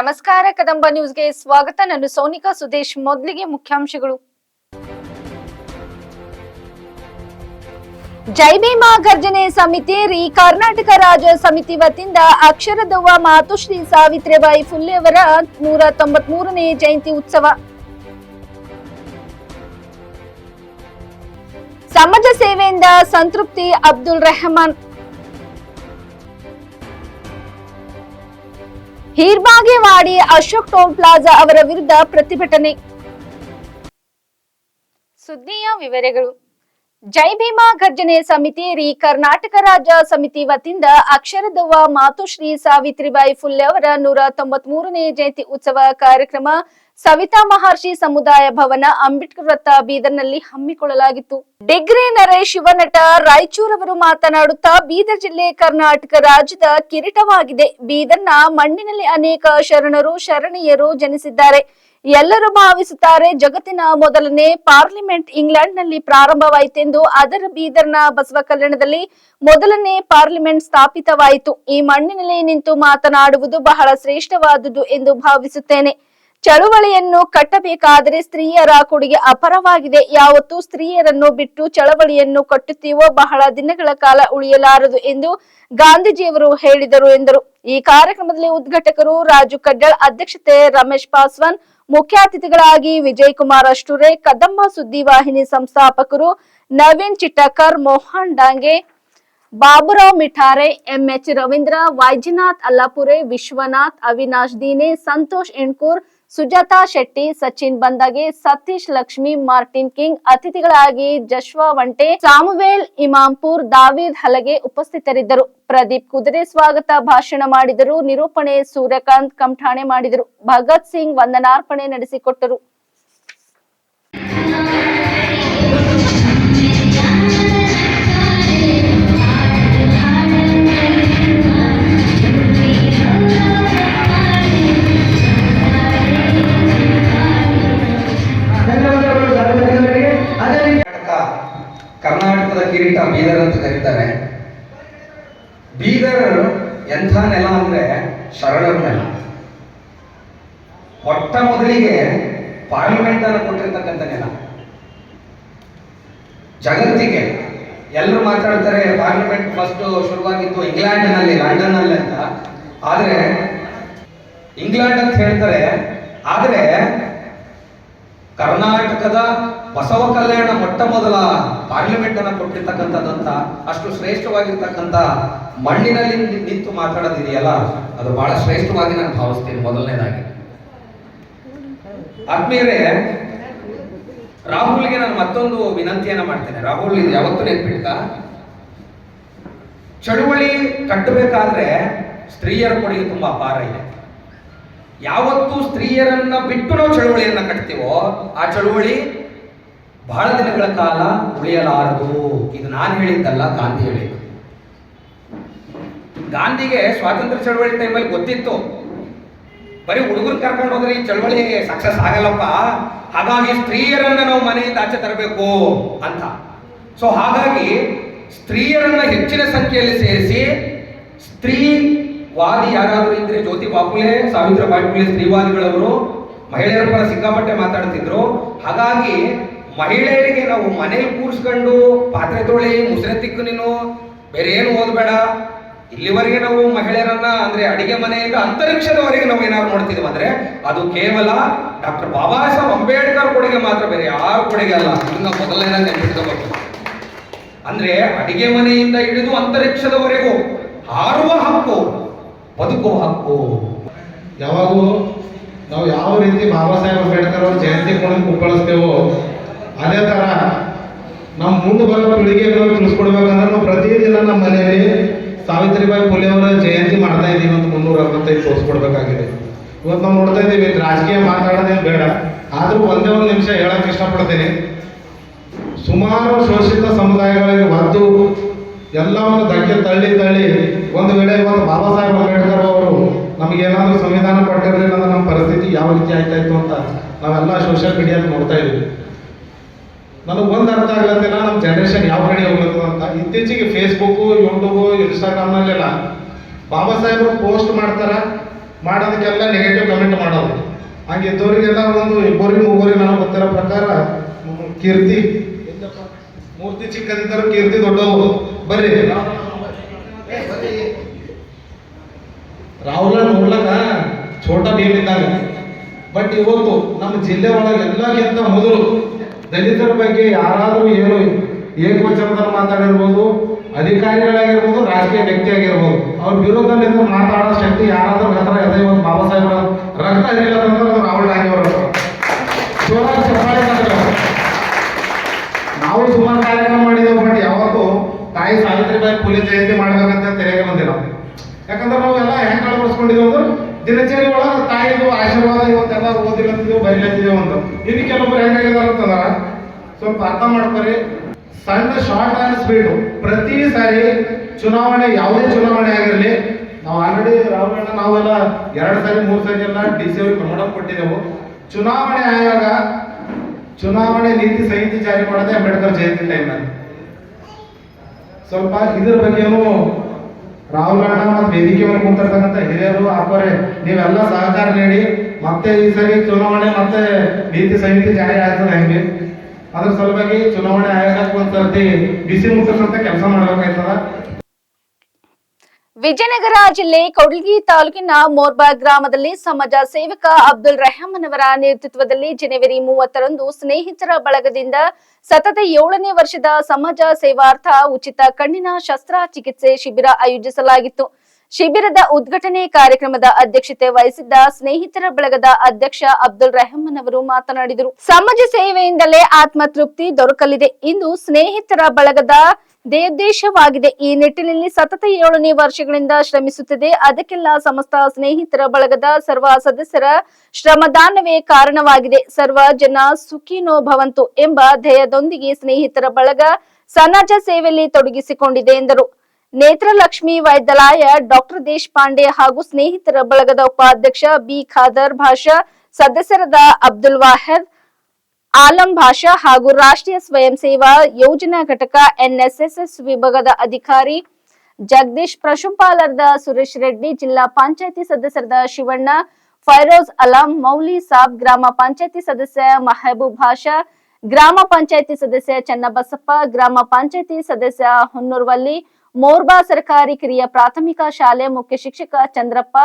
ನಮಸ್ಕಾರ, ಕದಂಬ ನ್ಯೂಸ್ಗೆ ಸ್ವಾಗತ. ನಾನು ಸೋನಿಕಾ ಸುದೇಶ್, ಮೊದಲಿಗೆ ಮುಖ್ಯಾಂಶಗಳು. ಜೈ ಭೀಮಾ ಗರ್ಜನೆ ಸಮಿತಿ ರೀ. ಕರ್ನಾಟಕ ರಾಜ್ಯ ಸಮಿತಿ ವತಿಯಿಂದ ಅಕ್ಷರದವ್ವ ಮಾತುಶ್ರೀ ಸಾವಿತ್ರಿಬಾಯಿ ಫುಲ್ಲೆ ಅವರ ನೂರ ತೊಂಬತ್ಮೂರನೇ ಜಯಂತಿ ಉತ್ಸವ. ಸಮಾಜ ಸೇವೆಯಿಂದ ಸಂತೃಪ್ತಿ ಅಬ್ದುಲ್ ರೆಹಮಾನ್. ಹೀರ್ಬಾಗೇವಾಡಿ ಅಶೋಕ್ ಟೋಲ್ ಪ್ಲಾಜಾ ಅವರ ವಿರುದ್ಧ ಪ್ರತಿಭಟನೆ. ಸುದ್ದಿಯ ವಿವರಗಳು. ಜೈ ಭೀಮಾ ಗರ್ಜನೆ ಸಮಿತಿ ರೀ ಕರ್ನಾಟಕ ರಾಜ್ಯ ಸಮಿತಿ ವತಿಯಿಂದ ಅಕ್ಷರದವ್ವ ಮಾತುಶ್ರೀ ಸಾವಿತ್ರಿಬಾಯಿ ಫುಲ್ಲೆ ಅವರ ನೂರ ತೊಂಬತ್ ಮೂರನೇ ಜಯಂತಿ ಉತ್ಸವ ಕಾರ್ಯಕ್ರಮ ಸವಿತಾ ಮಹರ್ಷಿ ಸಮುದಾಯ ಭವನ ಅಂಬೇಡ್ಕರ್ ವೃತ್ತ ಬೀದರ್ನಲ್ಲಿ ಹಮ್ಮಿಕೊಳ್ಳಲಾಗಿತ್ತು. ಡಿಗ್ರಿ ನರೇಶ್ ಶಿವನಟ ರಾಯಚೂರವರು ಮಾತನಾಡುತ್ತಾ ಬೀದರ್ ಜಿಲ್ಲೆ ಕರ್ನಾಟಕ ರಾಜ್ಯದ ಕಿರೀಟವಾಗಿದೆ. ಬೀದರ್ನ ಮಣ್ಣಿನಲ್ಲಿ ಅನೇಕ ಶರಣರು, ಶರಣೀಯರು ಜನಿಸಿದ್ದಾರೆ. ಎಲ್ಲರೂ ಭಾವಿಸುತ್ತಾರೆ ಜಗತ್ತಿನ ಮೊದಲನೇ ಪಾರ್ಲಿಮೆಂಟ್ ಇಂಗ್ಲೆಂಡ್ನಲ್ಲಿ ಪ್ರಾರಂಭವಾಯಿತೆಂದು. ಅದರ ಬೀದರ್ನ ಬಸವ ಕಲ್ಯಾಣದಲ್ಲಿ ಮೊದಲನೇ ಪಾರ್ಲಿಮೆಂಟ್ ಸ್ಥಾಪಿತವಾಯಿತು. ಈ ಮಣ್ಣಿನಲ್ಲಿ ನಿಂತು ಮಾತನಾಡುವುದು ಬಹಳ ಶ್ರೇಷ್ಠವಾದುದು ಎಂದು ಭಾವಿಸುತ್ತೇನೆ. ಚಳುವಳಿಯನ್ನು ಕಟ್ಟಬೇಕಾದರೆ ಸ್ತ್ರೀಯರ ಕೊಡುಗೆ ಅಪರವಾಗಿದೆ. ಯಾವತ್ತು ಸ್ತ್ರೀಯರನ್ನು ಬಿಟ್ಟು ಚಳವಳಿಯನ್ನು ಕಟ್ಟುತ್ತೀವೋ ಬಹಳ ದಿನಗಳ ಕಾಲ ಉಳಿಯಲಾರದು ಎಂದು ಗಾಂಧೀಜಿಯವರು ಹೇಳಿದರು ಎಂದರು. ಈ ಕಾರ್ಯಕ್ರಮದಲ್ಲಿ ಉದ್ಘಾಟಕರು ರಾಜು ಕಡ್ಡಾಳ್, ಅಧ್ಯಕ್ಷತೆ ರಮೇಶ್ ಪಾಸ್ವಾನ್ ಮುಖ್ಯ ಅತಿಥಿಗಳಾಗಿ ವಿಜಯ್ ಕುಮಾರ್ ಅಷ್ಟುರೆ, ಕದಂಬ ಸುದ್ದಿವಾಹಿನಿ ಸಂಸ್ಥಾಪಕರು Naveen Chittakar, Mohan Dange, Baburao Mithare, MH Ravindra Vaidyanath Allapure, Vishwanath, Avinash Dine, Santosh Enkur Sujata Shetty, Sachin Bandage Satish Lakshmi, Martin King, ಅತಿಥಿಗಳಾಗಿ ಜಶ್ವಾ ವಂಟೆ, ಸಾಮುವೇಲ್ ಇಮಾಂಪುರ್, ದಾವೀದ್ ಹಲಗೆ ಉಪಸ್ಥಿತರಿದ್ದರು. ಪ್ರದೀಪ್ ಕುದುರೆ ಸ್ವಾಗತ ಭಾಷಣ ಮಾಡಿದರು. ನಿರೂಪಣೆ ಸೂರ್ಯಕಾಂತ್ ಕಂಠಾಣೆ ಮಾಡಿದರು. ಭಗತ್ ಸಿಂಗ್ ವಂದನಾರ್ಪಣೆ ನಡೆಸಿಕೊಟ್ಟರು. ಕರ್ನಾಟಕದ ಕಿರೀಟ ಬೀದರ್ ಅಂತ ಕರೀತಾರೆ. ಬೀದರ್ ಎಂಥ ನೆಲ ಅಂದ್ರೆ ಶರಣರ ನೆಲ. ಮೊಟ್ಟ ಮೊದಲಿಗೆ ಪಾರ್ಲಿಮೆಂಟ್ ಅನ್ನು ಕೊಟ್ಟಿರ್ತಕ್ಕಂಥ ನೆಲ. ಜಗತ್ತಿಗೆ ಎಲ್ಲರೂ ಮಾತಾಡ್ತಾರೆ ಪಾರ್ಲಿಮೆಂಟ್ ಫಸ್ಟ್ ಶುರುವಾಗಿತ್ತು ಇಂಗ್ಲೆಂಡ್ನಲ್ಲಿ, ಲಂಡನ್ನಲ್ಲಿ ಅಂತ. ಆದ್ರೆ, ಇಂಗ್ಲೆಂಡ್ ಅಂತ ಹೇಳ್ತಾರೆ, ಆದ್ರೆ ಕರ್ನಾಟಕದ ಬಸವ ಕಲ್ಯಾಣ ಮೊಟ್ಟ ಮೊದಲ ಪಾರ್ಲಿಮೆಂಟ್ ಅನ್ನು ಕೊಟ್ಟಿರ್ತಕ್ಕಂಥದ್ದಂತ ಅಷ್ಟು ಶ್ರೇಷ್ಠವಾಗಿರ್ತಕ್ಕಂಥ ಮಣ್ಣಿನಲ್ಲಿ ನಿಂತು ಮಾತಾಡೋದಿದೆಯಲ್ಲ, ಅದು ಬಹಳ ಶ್ರೇಷ್ಠವಾಗಿ ನಾನು ಭಾವಿಸ್ತೇನೆ ಮೊದಲನೇದಾಗಿ. ಆದ್ಮೇಲೆ ರಾಹುಲ್ಗೆ ನಾನು ಮತ್ತೊಂದು ವಿನಂತಿಯನ್ನ ಮಾಡ್ತೇನೆ. ರಾಹುಲ್, ಇದು ಯಾವತ್ತೂ ನೆನ್ಪಿಡ್ತ ಚಳುವಳಿ ಕಟ್ಟಬೇಕಾದ್ರೆ ಸ್ತ್ರೀಯರ ಕೊಡುಗೆ ತುಂಬಾ ಅಪಾರ ಇದೆ. ಯಾವತ್ತು ಸ್ತ್ರೀಯರನ್ನ ಬಿಟ್ಟು ನಾವು ಚಳುವಳಿಯನ್ನ ಕಟ್ತೀವೋ, ಆ ಚಳುವಳಿ ಬಹಳ ದಿನಗಳ ಕಾಲ ಉಳಿಯಲಾರದು. ಇದು ನಾನು ಹೇಳಿದ್ದಲ್ಲ, ಗಾಂಧಿ ಹೇಳಿದ್ದು. ಗಾಂಧಿಗೆ ಸ್ವಾತಂತ್ರ್ಯ ಚಳವಳಿ ಟೈಮಲ್ಲಿ ಗೊತ್ತಿತ್ತು. ಬರೀ ಹುಡುಗರು ಕರ್ಕೊಂಡು ಹೋದ್ರೆ ಈ ಚಳವಳಿ ಸಕ್ಸಸ್ ಆಗಲ್ಲಪ್ಪ. ಹಾಗಾಗಿ ಸ್ತ್ರೀಯರನ್ನ ನಾವು ಮನೆಯಿಂದ ಆಚೆ ತರಬೇಕು ಅಂತ. ಸೊ ಹಾಗಾಗಿ ಸ್ತ್ರೀಯರನ್ನ ಹೆಚ್ಚಿನ ಸಂಖ್ಯೆಯಲ್ಲಿ ಸೇರಿಸಿ, ಸ್ತ್ರೀ ವಾದಿ ಯಾರಾದರೂ ಇದ್ರೆ ಜ್ಯೋತಿ ಬಾಪುಲೆ, ಸಾವಿತ್ರಿಬಾಯಿ ಫುಲೆ ಸ್ತ್ರೀವಾದಿಗಳವರು ಮಹಿಳೆಯರ ಪರ ಸಿಕ್ಕಾಪಟ್ಟೆ ಮಾತಾಡ್ತಿದ್ರು. ಹಾಗಾಗಿ ಮಹಿಳೆಯರಿಗೆ ನಾವು ಮನೇಲಿ ಕೂರಿಸ್ಕೊಂಡು ಪಾತ್ರೆ ತೊಳಿ, ಮುಸ್ರೆ ತಿಕ್ಕು ನೀನು ಬೇರೆ ಏನು ಓದಬೇಡ. ಇಲ್ಲಿವರೆಗೆ ನಾವು ಮಹಿಳೆಯರನ್ನ ಅಂದ್ರೆ ಅಡಿಗೆ ಮನೆಯಿಂದ ಅಂತರಿಕ್ಷದವರೆಗೆ ನಾವು ಏನಾದ್ರು ನೋಡ್ತಿದ್ವಿ ಅಂದ್ರೆ ಅದು ಕೇವಲ ಡಾಕ್ಟರ್ ಬಾಬಾ ಸಾಹೇಬ್ ಅಂಬೇಡ್ಕರ್ ಕೊಡುಗೆ ಮಾತ್ರ, ಬೇರೆ ಯಾರು ಕೊಡುಗೆ ಅಲ್ಲ. ಇದನ್ನ ಮೊದಲನೇ ನೆನಪಿಟ್ಕೋಬೇಕು. ಅಂದ್ರೆ ಅಡಿಗೆ ಮನೆಯಿಂದ ಹಿಡಿದು ಅಂತರಿಕ್ಷದವರೆಗೂ ಹಾರುವ ಹಕ್ಕು ಬದುಕುವ ಹಕ್ಕು. ಯಾವಾಗೂ ನಾವು ಯಾವ ರೀತಿ ಬಾಬಾ ಸಾಹೇಬ್ ಅಂಬೇಡ್ಕರ್ ಅವ್ರ ಜಯಂತಿ ಕೊಂಡು ಕುಪ್ಪಳಿಸ್ತೇವೋ ಅದೇ ಥರ ನಮ್ಮ ಮುಂದೆ ಬರೋ ಪೀಳಿಗೆಗಳು ತಿಳಿಸ್ಕೊಡ್ಬೇಕಂದ್ರೆ ನಾವು ಪ್ರತಿದಿನ ನಮ್ಮ ಮನೆಯಲ್ಲಿ ಸಾವಿತ್ರಿಬಾಯಿ ಫುಲೆ ಅವರ ಜಯಂತಿ ಮಾಡ್ತಾ ಇದ್ದೀವಿ ಅಂತ ಮುನ್ನೂರ ಅರವತ್ತೈದು ತೋರಿಸ್ಕೊಡ್ಬೇಕಾಗಿದೆ ಇವತ್ತು ನಾವು ನೋಡ್ತಾ ಇದ್ದೀವಿ ರಾಜಕೀಯ ಮಾತಾಡೋದೇನು ಬೇಡ. ಆದರೂ ಒಂದೇ ಒಂದು ನಿಮಿಷ ಹೇಳಕ್ಕೆ ಇಷ್ಟಪಡ್ತೀನಿ. ಸುಮಾರು ಶೋಷಿತ ಸಮುದಾಯಗಳಿಗೆ ಒದ್ದು ಎಲ್ಲವನ್ನು ಧಕ್ಕೆ ತಳ್ಳಿ ತಳ್ಳಿ ಒಂದು ವೇಳೆ ಇವತ್ತು ಬಾಬಾ ಸಾಹೇಬ್ ಅಂಬೇಡ್ಕರ್ ಅವರು ನಮಗೇನಾದರೂ ಸಂವಿಧಾನ ಕೊಟ್ಟಿರಲಿಲ್ಲ ಅಂದ್ರೆ ನಮ್ಮ ಪರಿಸ್ಥಿತಿ ಯಾವ ರೀತಿ ಆಯ್ತಾ ಇತ್ತು ಅಂತ ನಾವೆಲ್ಲ ಸೋಷಿಯಲ್ ಮೀಡಿಯಾದ ನೋಡ್ತಾ ಇದ್ದೀವಿ. ನನಗೆ ಒಂದು ಅರ್ಥ ಆಗ್ಲತ್ತಿಲ್ಲ ನಮ್ಮ ಜನ್ರೇಷನ್ ಯಾವ ಕಡೆ ಹೋಗ್ಲತ್ತದ ಅಂತ? ಇತ್ತೀಚೆಗೆ ಫೇಸ್ಬುಕ್ಕು ಯೂಟ್ಯೂಬು ಇನ್ಸ್ಟಾಗ್ರಾಮ್ನಲ್ಲೆಲ್ಲ ಬಾಬಾ ಸಾಹೇಬ್ರು ಪೋಸ್ಟ್ ಮಾಡ್ತಾರೆ? ಮಾಡೋದಕ್ಕೆಲ್ಲ ನೆಗೆಟಿವ್ ಕಮೆಂಟ್ ಮಾಡೋದು ಹಂಗೆ ಇದ್ದವರಿಗೆಲ್ಲ ಒಂದು ಇಬ್ಬರಿಗೆ ಮೂವರಿಗೆ ನನಗೆ ಗೊತ್ತಿರೋ ಪ್ರಕಾರ ಕೀರ್ತಿ? ಮೂರ್ತಿ ಚಿಕ್ಕದಿದ್ದರೂ ಕೀರ್ತಿ ದೊಡ್ಡವರು ಬರ್ರಿ. ರಾಹುಲ ನೋಡ್ಲಕ್ಕ ಛೋಟ ಭೀಮ್ ಇದ್ದಾಗ ಬಟ್ ಇವತ್ತು ನಮ್ಮ ಜಿಲ್ಲೆ ಒಳಗೆ ಎಲ್ಲಕ್ಕಿಂತ ಮೊದಲು ದಲಿತರ ಬಗ್ಗೆ ಯಾರಾದರೂ ಏನು ಏಕವಚನದಲ್ಲಿ ಮಾತಾಡಿರ್ಬೋದು ಅಧಿಕಾರಿಗಳಾಗಿರ್ಬೋದು ರಾಜಕೀಯ ವ್ಯಕ್ತಿ ಆಗಿರ್ಬೋದು ಅವ್ರ ವಿರೋಧದಲ್ಲಿ ಮಾತಾಡೋ ಶಕ್ತಿ ಯಾರಾದ್ರೂ ಹತ್ರ ಇದೆ ಇವತ್ತು ಬಾಬಾ ಸಾಹೇಬರ ರಕ್ತ ಹರಿಲ್ಲ ಅಂದ್ರೆ ಅದು ರಾಹುಲ್ ಗಾಂಧಿ ಅವರು. ನಾವು ಸುಮಾರು ಕಾರ್ಯಕ್ರಮ ಮಾಡಿದ್ದೇವೆ ಬಟ್ ಯಾವತ್ತು ಸಾವಿತ್ರಿಬಾಯಿ ಫುಲೆ ಜಯಂತಿ ಮಾಡ್ಬೇಕಂತ ತೆರೆಗೆ ಬಂದಿಲ್ಲ ಯಾಕಂದ್ರೆ ನಾವು ಎಲ್ಲ ಹೆಂಗ್ ಅಳವಡಿಸ್ಕೊಂಡಿದ್ದೀವಿ ಅಂದ್ರೆ ದಿನಚರಿ ಒಳಗೆ ತಾಯಿದು ಆಶೀರ್ವಾದ ಇವತ್ತೆಲ್ಲ ಓದಿಲತ್ತಿದ್ದೇವೆ ಬರಿಲತ್ತಿದ್ದೇವೆ ಅಂತ ಇನ್ನು ಕೆಲವೊಬ್ರು ಹೆಂಗಾಗಿದಾರ ಅಂತಂದ್ರ ಸ್ವಲ್ಪ ಅರ್ಥ ಮಾಡ್ಕೊರಿ. ಸಣ್ಣ ಶಾರ್ಟ್ ಆ್ಯಂಡ್ ಸ್ಪೀಡು ಪ್ರತಿ ಸಾರಿ ಚುನಾವಣೆ ಯಾವುದೇ ಚುನಾವಣೆ ಆಗಿರಲಿ, ನಾವು ಆಲ್ರೆಡಿ ರಾಹುಲ್ ನಾವೆಲ್ಲ ಎರಡು ಸಾರಿ, ಮೂರು ಸಾರಿ ಎಲ್ಲ ಡಿ ಸಿ ಅವ್ರಿಗೆ ಪ್ರಮಾಣ ಕೊಟ್ಟಿದ್ದೆವು. ಚುನಾವಣೆ ಆಯೋಗ, ಚುನಾವಣೆ ನೀತಿ ಸಂಹಿತೆ ಜಾರಿ ಮಾಡೋದೇ ಅಂಬೇಡ್ಕರ್ ಜಯಂತಿ ಟೈಮ್ನಲ್ಲಿ ಸ್ವಲ್ಪ ಇದ್ರ ಬಗ್ಗೆನೂ ರಾಹುಲ್ ಮತ್ತು ವೇದಿಕೆ ಮೇಲೆ ಕುಂತಿರ್ತಕ್ಕಂಥ ಹಿರಿಯರು ಹಾಕೋರೆ, ನೀವೆಲ್ಲ ಸಹಕಾರ ನೀಡಿ, ಮತ್ತೆ ಈ ಸರಿ ಚುನಾವಣೆ ಮತ್ತೆ ನೀತಿ ಸಂಹಿತೆ ಜಾರಿ ಆಗ್ತದೆ ಹೆಂಗೆ? ಅದ್ರ ಸಲುವಾಗಿ ಚುನಾವಣೆ ಆಯೋಗಕ್ಕೆ ಒಂದ್ಸರ್ತಿ ಬಿಸಿ ಮುಟ್ಟಿಸಂತ ಕೆಲಸ ಮಾಡ್ಬೇಕಾಯ್ತದ? ವಿಜಯನಗರ ಜಿಲ್ಲೆ ಕೌಡಲಗಿ ತಾಲೂಕಿನ ಮೋರ್ಬಾ ಗ್ರಾಮದಲ್ಲಿ ಸಮಾಜ ಸೇವಕ ಅಬ್ದುಲ್ ರೆಹಮಾನ್ ಅವರ ನೇತೃತ್ವದಲ್ಲಿ ಜನವರಿ ಮೂವತ್ತರಂದು ಸ್ನೇಹಿತರ ಬಳಗದಿಂದ ಸತತ ಏಳನೇ ವರ್ಷದ ಸಮಾಜ ಸೇವಾರ್ಥ ಉಚಿತ ಕಣ್ಣಿನ ಶಸ್ತ್ರಚಿಕಿತ್ಸೆ ಶಿಬಿರ ಆಯೋಜಿಸಲಾಗಿತ್ತು. ಶಿಬಿರದ ಉದ್ಘಾಟನೆ ಕಾರ್ಯಕ್ರಮದ ಅಧ್ಯಕ್ಷತೆ ವಹಿಸಿದ್ದ ಸ್ನೇಹಿತರ ಬಳಗದ ಅಧ್ಯಕ್ಷ ಅಬ್ದುಲ್ ರೆಹಮಾನ್ ಅವರು ಮಾತನಾಡಿದರು. ಸಮಾಜ ಸೇವೆಯಿಂದಲೇ ಆತ್ಮತೃಪ್ತಿ ದೊರಕಲಿದೆ. ಇಂದು ಸ್ನೇಹಿತರ ಬಳಗದ ದೇದ್ದೇಶವಾಗಿದೆ ಈ ನಿಟ್ಟಿನಲ್ಲಿ ಸತತ ಏಳನೇ ವರ್ಷಗಳಿಂದ ಶ್ರಮಿಸುತ್ತಿದೆ. ಅದಕ್ಕೆಲ್ಲ ಸಮಸ್ತ ಸ್ನೇಹಿತರ ಬಳಗದ ಸರ್ವ ಸದಸ್ಯರ ಶ್ರಮದಾನವೇ ಕಾರಣವಾಗಿದೆ. ಸರ್ವ ಜನ ಸುಖಿನೋ ಭವಂತು ಎಂಬ ಧ್ಯೇಯದೊಂದಿಗೆ ಸ್ನೇಹಿತರ ಬಳಗ ಸಮಾಜ ಸೇವೆಯಲ್ಲಿ ತೊಡಗಿಸಿಕೊಂಡಿದೆ ಎಂದರು. ನೇತ್ರಲಕ್ಷ್ಮಿ ವೈದ್ಯಾಲಯ ಡಾಕ್ಟರ್ ದೇಶಪಾಂಡೆ ಹಾಗೂ ಸ್ನೇಹಿತರ ಬಳಗದ ಉಪಾಧ್ಯಕ್ಷ ಬಿ ಖಾದರ್ ಭಾಷಾ, ಸದಸ್ಯರಾದ ಅಬ್ದುಲ್ ವಾಹೆದ್, ಆಲಂ ಭಾಷಾ ಹಾಗೂ ರಾಷ್ಟ್ರೀಯ ಸ್ವಯಂ ಸೇವಾ ಯೋಜನಾ ಘಟಕ ಎನ್ಎಸ್ಎಸ್ಎಸ್ ವಿಭಾಗದ ಅಧಿಕಾರಿ ಜಗದೀಶ್ ಪ್ರಶುಪಾಲರದ ಸುರೇಶ್ ರೆಡ್ಡಿ, ಜಿಲ್ಲಾ ಪಂಚಾಯತಿ ಸದಸ್ಯರಾದ ಶಿವಣ್ಣ, ಫೈರೋಜ್ ಅಲಾಂ, ಮೌಲಿ ಸಾಬ್, ಗ್ರಾಮ ಪಂಚಾಯತಿ ಸದಸ್ಯ ಮಹಬೂಬ್ ಭಾಷಾ, ಗ್ರಾಮ ಪಂಚಾಯತಿ ಸದಸ್ಯ ಚನ್ನಬಸಪ್ಪ, ಗ್ರಾಮ ಪಂಚಾಯತಿ ಸದಸ್ಯ ಹೊನ್ನೂರ್ವಲ್ಲಿ ಮೋರ್ಬಾ ಸರ್ಕಾರಿ ಕಿರಿಯ ಪ್ರಾಥಮಿಕ ಶಾಲೆ ಮುಖ್ಯ ಶಿಕ್ಷಕ ಚಂದ್ರಪ್ಪ,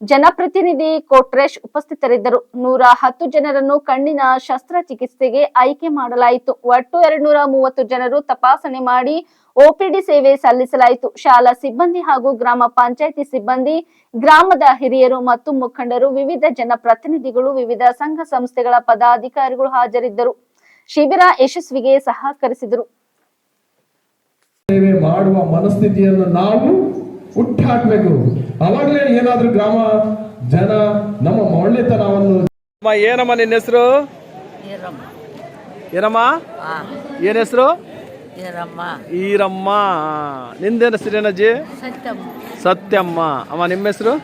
ಜನಪ್ರತಿನಿಧಿ ಕೋಟ್ರೇಶ್ ಉಪಸ್ಥಿತರಿದ್ದರು. ನೂರ ಹತ್ತು ಜನರನ್ನು ಕಣ್ಣಿನ ಶಸ್ತ್ರಚಿಕಿತ್ಸೆಗೆ ಆಯ್ಕೆ ಮಾಡಲಾಯಿತು. ಒಟ್ಟು ಎರಡ್ನೂರ ಮೂವತ್ತು ಜನರು ತಪಾಸಣೆ ಮಾಡಿ ಓಪಿಡಿ ಸೇವೆ ಸಲ್ಲಿಸಲಾಯಿತು. ಶಾಲಾ ಸಿಬ್ಬಂದಿ ಹಾಗೂ ಗ್ರಾಮ ಪಂಚಾಯಿತಿ ಸಿಬ್ಬಂದಿ, ಗ್ರಾಮದ ಹಿರಿಯರು ಮತ್ತು ಮುಖಂಡರು, ವಿವಿಧ ಜನಪ್ರತಿನಿಧಿಗಳು, ವಿವಿಧ ಸಂಘ ಸಂಸ್ಥೆಗಳ ಪದಾಧಿಕಾರಿಗಳು ಹಾಜರಿದ್ದರು. ಶಿಬಿರ ಯಶಸ್ವಿಗೆ ಸಹಕರಿಸಿದರು. ಸೇವೆ ಮಾಡುವ ಮನಸ್ಥಿತಿಯನ್ನು ನಾವು ಹುಟ್ಟಾಕ್ಬೇಕು ಅವಾಗಲೇ ಏನಾದ್ರೂ ಗ್ರಾಮ ಜನ ನಮ್ಮ ಒಳ್ಳೆತನವನ್ನು ಏನಮ್ಮ ನಿನ್ನ ಹೆಸರು? ಏನಮ್ಮ ಆ. ಏನ್ ಹೆಸರು? ಈರಮ್ಮ ನಿಂದೇನ ನಿಂದೇನು ಹೆಸರು ಏನಜ್ಜಿ ಸತ್ಯಮ್ಮ. ಸತ್ಯಮ್ಮ. ಅಮ್ಮ ನಿಮ್ಮ ಹೆಸರು?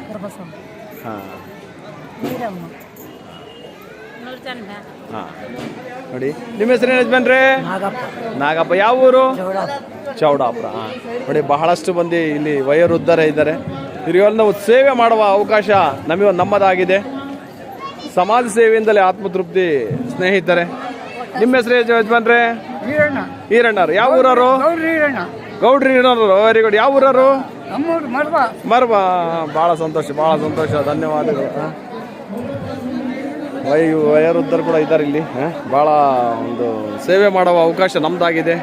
ಹಾ. ನೋಡಿ ನಿಮ್ಮ ಹೆಸರು ಏನು ಯಜಮಾನ್ರಿ ನಾಗಪ್ಪ. ನಾಗಪ್ಪ. ಯಾವ ಊರು? ಚೌಡಾಪುರ. ಹಾಂ. ನೋಡಿ ಬಹಳಷ್ಟು ಮಂದಿ ಇಲ್ಲಿ ವಯೋವೃದ್ಧರೇ ಇದ್ದಾರೆ. ಇವರಿಗೆಲ್ಲ ನಾವು ಸೇವೆ ಮಾಡುವ ಅವಕಾಶ ನಮಗೆ ನಮ್ಮದಾಗಿದೆ. ಸಮಾಜ ಸೇವೆಯಿಂದಲೇ ಆತ್ಮತೃಪ್ತಿ ಸ್ನೇಹಿತರೆ. ನಿಮ್ಮ ಹೆಸರು ಯಜಮಾನ್ರೆ ಈರಣ್ಣ. ಈರಣ್ಣರು. ಯಾವ ಊರವರು? ಗೌಡ್ರಿ ಈರಣ್ಣ. ಗೌಡ್ರಿ ಈರಣ್ಣರು. Very good. ಯಾವ ಊರವರು? ಮರ್ವಾ ಮರ್ಬ. ಮರ್ಬ. ಭಾಳ ಸಂತೋಷ ಭಾಳ ಸಂತೋಷ. ಧನ್ಯವಾದಗಳು. ವಯ ವಯೋವೃದ್ಧರು ಕೂಡ ಇದ್ದಾರೆ ಇಲ್ಲಿ. ಭಾಳ ಒಂದು ಸೇವೆ ಮಾಡುವ ಅವಕಾಶ ನಮ್ದಾಗಿದೆ.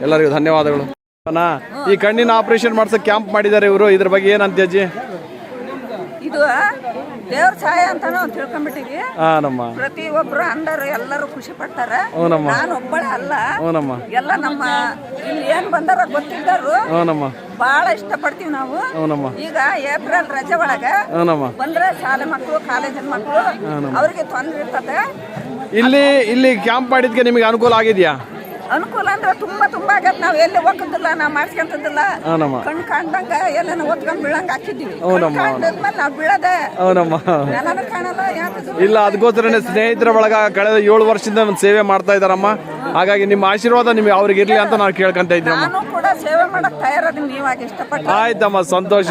ಎಲ್ಲರಿಗೂ ಧನ್ಯವಾದಗಳು. ಈ ಕಣ್ಣಿನ ಆಪರೇಷನ್ ಮಾಡ್ಸೋಕೆ ಕ್ಯಾಂಪ್ ಮಾಡಿದ್ದಾರೆ ಇವರು. ಇದ್ರ ಬಗ್ಗೆ ಏನಂತ ಅಜ್ಜಿ? ಇದು ದೇವ್ರ ಸಹಾಯ ಅಂತ ನಾವು ತಿಳ್ಕೊಂಬಿಟ್ಟಿವಿ ಹಾ ಪ್ರತಿ ಒಬ್ರು ಅಂದರು ಎಲ್ಲರೂ ಖುಷಿ ಪಡ್ತಾರ. ಹ್ಞೂನಮ್ಮ ನಾನು ಒಬ್ಬಳೆ ಅಲ್ಲ. ಹ್ಞೂನಮ್ಮ ಎಲ್ಲ ನಮ್ಮ ಇಲ್ಲಿ ಏನ್ ಬಂದಾರ ಗೊತ್ತಿದ್ದಾರು ಹ್ಞೂನಮ್ಮ ಬಹಳ ಇಷ್ಟಪಡ್ತೀವಿ ನಾವು. ಹ್ಞೂನಮ್ಮ ಈಗ ಏಪ್ರಿಲ್ ರಜೆ ಒಳಗ ಹ್ಞೂನಮ್ಮ ಬಂದ್ರೆ ಶಾಲೆ ಮಕ್ಕಳು ಕಾಲೇಜಿನ ಮಕ್ಕಳು ಅವ್ರಿಗೆ ತೊಂದ್ರೆ ಇರ್ತದೆ. ಇಲ್ಲಿ ಇಲ್ಲಿ ಕ್ಯಾಂಪ್ ಮಾಡಿದ್ಕೆ ನಿಮಗೆ ಅನುಕೂಲ ಆಗಿದೆಯಾ? ಅನುಕೂಲ ಅಂದ್ರೆ ತುಂಬಾ ತುಂಬಾ ಆಗತ್ತೆ. ನಾವು ಎಲ್ಲಿ ಹೋಗೋದಿಲ್ಲ ನಾವ್ ಮಾಡ್ಸ್ಕೊಂತದಿಲ್ಲ ಹ್ಞೂನಮ್ಮ ಕಣ್ ಕಾಣ್ದಂಗ ಎಲ್ಲಾನು ಓದ್ಕೊಂಡ್ ಬೀಳಂಗ ಹೌದಮ್ಮ. ಕಾಣ್ದಾದ್ಮೇಲೆ ನಾವ್ ಬೀಳದೆ ಕಾಣಲ್ಲ ಯಾವ್ದು ಇಲ್ಲ ಅದಕ್ಕೋಸ್ಕರನೇ ಸ್ನೇಹಿತರ ಒಳಗ ಕಳೆದ ಏಳು ವರ್ಷದಿಂದ ಒಂದು ಸೇವೆ ಮಾಡ್ತಾ ಇದಾರಮ್ಮ ಹಾಗಾಗಿ ನಿಮ್ಮ ಆಶೀರ್ವಾದ ನಿಮ್ಗೆ ಅವ್ರಿಗೆ ಇರ್ಲಿ ಅಂತ ನಾನು ಕೇಳ್ಕೊಂತ ಇದ್ದೀನಮ್ಮ ನಾನು ಕೂಡ ಸೇವೆ ಮಾಡಕ್ ತಯಾರದೀನಿ ನೀವಾಗ ಇಷ್ಟಪಟ್ಟು ಆಯ್ತಮ್ಮ ಸಂತೋಷ.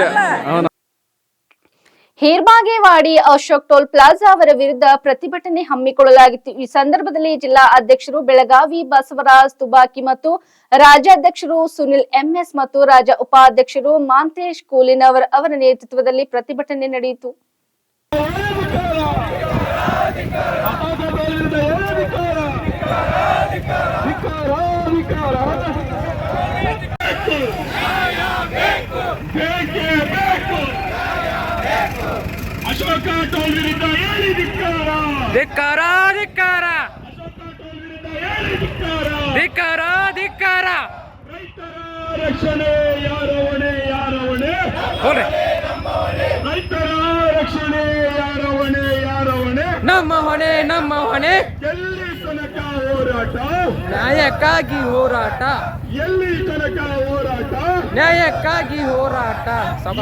ಹೇರ್ಬಾಗೇವಾಡಿ ಅಶೋಕ್ ಟೋಲ್ ಪ್ಲಾಜಾ ಅವರ ವಿರುದ್ಧ ಪ್ರತಿಭಟನೆ ಹಮ್ಮಿಕೊಳ್ಳಲಾಗಿತ್ತು ಈ ಸಂದರ್ಭದಲ್ಲಿ ಜಿಲ್ಲಾ ಅಧ್ಯಕ್ಷರು ಬೆಳಗಾವಿ ಬಸವರಾಜ್ ತುಬಾಕಿ ಮತ್ತು ರಾಜ್ಯಾಧ್ಯಕ್ಷರು ಸುನಿಲ್ ಎಂಎಸ್ ಮತ್ತು ರಾಜ್ಯ ಉಪಾಧ್ಯಕ್ಷರು ಮಾಂತೇಶ್ ಕೂಲಿನವರ್ ಅವರ ನೇತೃತ್ವದಲ್ಲಿ ಪ್ರತಿಭಟನೆ ನಡೆಯಿತು ಟೋಲ್ ವಿರುದ್ಧ ಹೇಳಿ ಧಿಕ್ಕಾರ ಧಿಕ್ಕಾರ. ಧಿಕ್ಕಾರ ಧಿಕ್ಕಾರ. ಧಿಕ್ಕಾರ ರೈತರ ರಕ್ಷಣೆ ಯಾರ ಹೊಣೆ ಯಾರ ಹೊಣೆ ಹೋಗ್ರಿ ರೈತರ ರಕ್ಷಣೆ ಯಾರ ಹೊಣೆ ಯಾರ ಹೊಣೆ ನಮ್ಮ ಹೊಣೆ ನಮ್ಮ ಹೊಣೆ. ಎಲ್ಲಿ ತನಕ ಹೋರಾಟ. ನ್ಯಾಯಕ್ಕಾಗಿ ಹೋರಾಟ. ಎಲ್ಲಿ ತನಕ ಹೋರಾಟ? ನ್ಯಾಯಕ್ಕಾಗಿ ಹೋರಾಟ.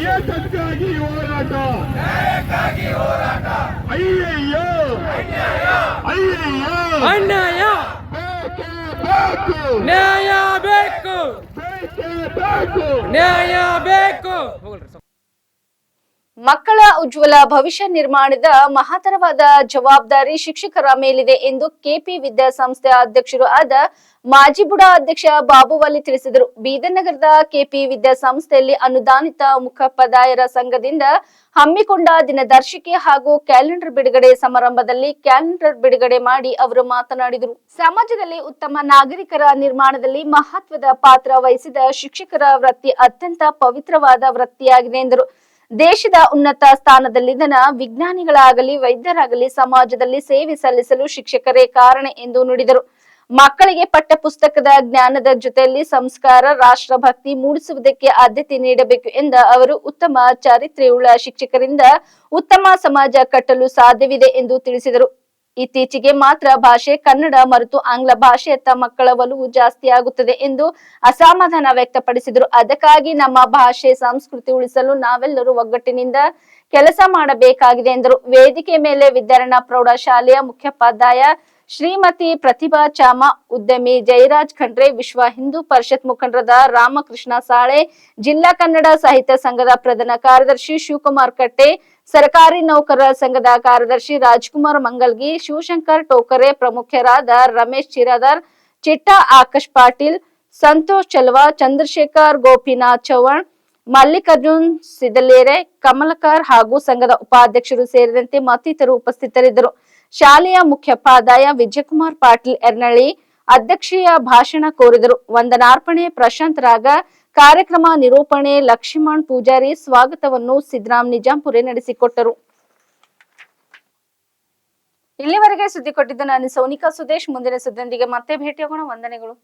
ಏತಕ್ಕಾಗಿ ಹೋರಾಟ? ಅಯ್ಯಯ್ಯೋ ಅಯ್ಯಯ್ಯೋ ಅನ್ಯಾಯ. ಬೇಕೇ ನ್ಯಾಯ ಬೇಕು. ಬೇಕೇ ಬೇಕು. ನ್ಯಾಯ ಬೇಕು. ಹೋಗ್ರಿ ಮಕ್ಕಳ ಉಜ್ವಲ ಭವಿಷ್ಯ ನಿರ್ಮಾಣದ ಮಹತ್ತರವಾದ ಜವಾಬ್ದಾರಿ ಶಿಕ್ಷಕರ ಮೇಲಿದೆ ಎಂದು ಕೆಪಿ ವಿದ್ಯಾಸಂಸ್ಥೆ ಅಧ್ಯಕ್ಷರು ಆದ ಮಾಜಿಬುಡ ಅಧ್ಯಕ್ಷ ಬಾಬುವಲಿ ತಿಳಿಸಿದರು. ಬೀದರ್ನಗರದ ಕೆಪಿ ವಿದ್ಯಾಸಂಸ್ಥೆಯಲ್ಲಿ ಅನುದಾನಿತ ಮುಖಪದಾಯರ ಸಂಘದಿಂದ ಹಮ್ಮಿಕೊಂಡ ದಿನದರ್ಶಿಕೆ ಹಾಗೂ ಕ್ಯಾಲೆಂಡರ್ ಬಿಡುಗಡೆ ಸಮಾರಂಭದಲ್ಲಿ ಕ್ಯಾಲೆಂಡರ್ ಬಿಡುಗಡೆ ಮಾಡಿ ಅವರು ಮಾತನಾಡಿದರು. ಸಮಾಜದಲ್ಲಿ ಉತ್ತಮ ನಾಗರಿಕರ ನಿರ್ಮಾಣದಲ್ಲಿ ಮಹತ್ವದ ಪಾತ್ರ ವಹಿಸಿದ ಶಿಕ್ಷಕರ ವೃತ್ತಿ ಅತ್ಯಂತ ಪವಿತ್ರವಾದ ವೃತ್ತಿಯಾಗಿದೆ ಎಂದರು. ದೇಶದ ಉನ್ನತ ಸ್ಥಾನದಲ್ಲಿದ್ದನ ವಿಜ್ಞಾನಿಗಳಾಗಲಿ, ವೈದ್ಯರಾಗಲಿ, ಸಮಾಜದಲ್ಲಿ ಸೇವೆ ಸಲ್ಲಿಸಲು ಶಿಕ್ಷಕರೇ ಕಾರಣ ಎಂದು ನುಡಿದರು. ಮಕ್ಕಳಿಗೆ ಪಠ್ಯ ಪುಸ್ತಕದ ಜ್ಞಾನದ ಜೊತೆಯಲ್ಲಿ ಸಂಸ್ಕಾರ, ರಾಷ್ಟ್ರಭಕ್ತಿ ಮೂಡಿಸುವುದಕ್ಕೆ ಆದ್ಯತೆ ನೀಡಬೇಕು ಎಂದ ಅವರು, ಉತ್ತಮ ಚಾರಿತ್ರ್ಯವುಳ್ಳ ಶಿಕ್ಷಕರಿಂದ ಉತ್ತಮ ಸಮಾಜ ಕಟ್ಟಲು ಸಾಧ್ಯವಿದೆ ಎಂದು ತಿಳಿಸಿದರು. ಇತ್ತೀಚೆಗೆ ಮಾತ್ರ ಭಾಷೆ ಕನ್ನಡ ಮರೆತು ಆಂಗ್ಲ ಭಾಷೆಯತ್ತ ಮಕ್ಕಳ ಒಲವು ಜಾಸ್ತಿ ಆಗುತ್ತದೆ ಎಂದು ಅಸಮಾಧಾನ ವ್ಯಕ್ತಪಡಿಸಿದರು. ಅದಕ್ಕಾಗಿ ನಮ್ಮ ಭಾಷೆ ಸಂಸ್ಕೃತಿ ಉಳಿಸಲು ನಾವೆಲ್ಲರೂ ಒಗ್ಗಟ್ಟಿನಿಂದ ಕೆಲಸ ಮಾಡಬೇಕಾಗಿದೆ ಎಂದರು. ವೇದಿಕೆ ಮೇಲೆ ವಿದ್ಯಾರಣ್ಯ ಪ್ರೌಢಶಾಲೆಯ ಮುಖ್ಯೋಪಾಧ್ಯಾಯ ಶ್ರೀಮತಿ ಪ್ರತಿಭಾ ಚಾಮ, ಉದ್ಯಮಿ ಜಯರಾಜ್ ಖಂಡ್ರೆ, ವಿಶ್ವ ಹಿಂದೂ ಪರಿಷತ್ ಮುಖಂಡರಾದ ರಾಮಕೃಷ್ಣ ಸಾಳೆ, ಜಿಲ್ಲಾ ಕನ್ನಡ ಸಾಹಿತ್ಯ ಸಂಘದ ಪ್ರಧಾನ ಕಾರ್ಯದರ್ಶಿ ಶಿವಕುಮಾರ್ ಕಟ್ಟೆ ಸರ್ಕಾರಿ ನೌಕರರ ಸಂಘದ ಕಾರ್ಯದರ್ಶಿ ರಾಜ್ಕುಮಾರ್ ಮಂಗಲ್ಗಿ, ಶಿವಶಂಕರ್ ಟೋಕರೆ ಪ್ರಮುಖರಾದ ರಮೇಶ್ ಚಿರಾದಾರ್, ಚಿಟ್ಟಾ ಆಕಾಶ್ ಪಾಟೀಲ್, ಸಂತೋಷ್ ಚಲ್ವಾ, ಚಂದ್ರಶೇಖರ್ ಗೋಪಿನಾಥ್ ಚೌಹಾಣ್, ಮಲ್ಲಿಕಾರ್ಜುನ್ ಸಿದಲೇರೆ ಕಮಲಕರ್ ಹಾಗೂ ಸಂಘದ ಉಪಾಧ್ಯಕ್ಷರು ಸೇರಿದಂತೆ ಮತ್ತಿತರರು ಉಪಸ್ಥಿತರಿದ್ದರು. ಶಾಲೆಯ ಮುಖ್ಯೋಪಾಧ್ಯಾಯ ವಿಜಯಕುಮಾರ್ ಪಾಟೀಲ್ ಎರ್ನಳ್ಳಿ ಅಧ್ಯಕ್ಷೀಯ ಭಾಷಣ ಕೋರಿದರು. ವಂದನಾರ್ಪಣೆ ಪ್ರಶಾಂತ್ ರಾಗ ಕಾರ್ಯಕ್ರಮ ನಿರೂಪಣೆ, ಲಕ್ಷ್ಮಣ್ ಪೂಜಾರಿ ಸ್ವಾಗತವನ್ನು ಸಿದ್ದರಾಮ್ ನಿಜಾಂಪುರೆ ನಡೆಸಿಕೊಟ್ಟರು. ಇಲ್ಲಿವರೆಗೆ ಸುದ್ದಿ ಕೊಟ್ಟಿದ್ದ ನಾನು ಸೋನಿಕಾ ಸುದೇಶ್. ಮುಂದಿನ ಸುದ್ದಿಯೊಂದಿಗೆ ಮತ್ತೆ ಭೇಟಿಯಾಗೋಣ. ವಂದನೆಗಳು.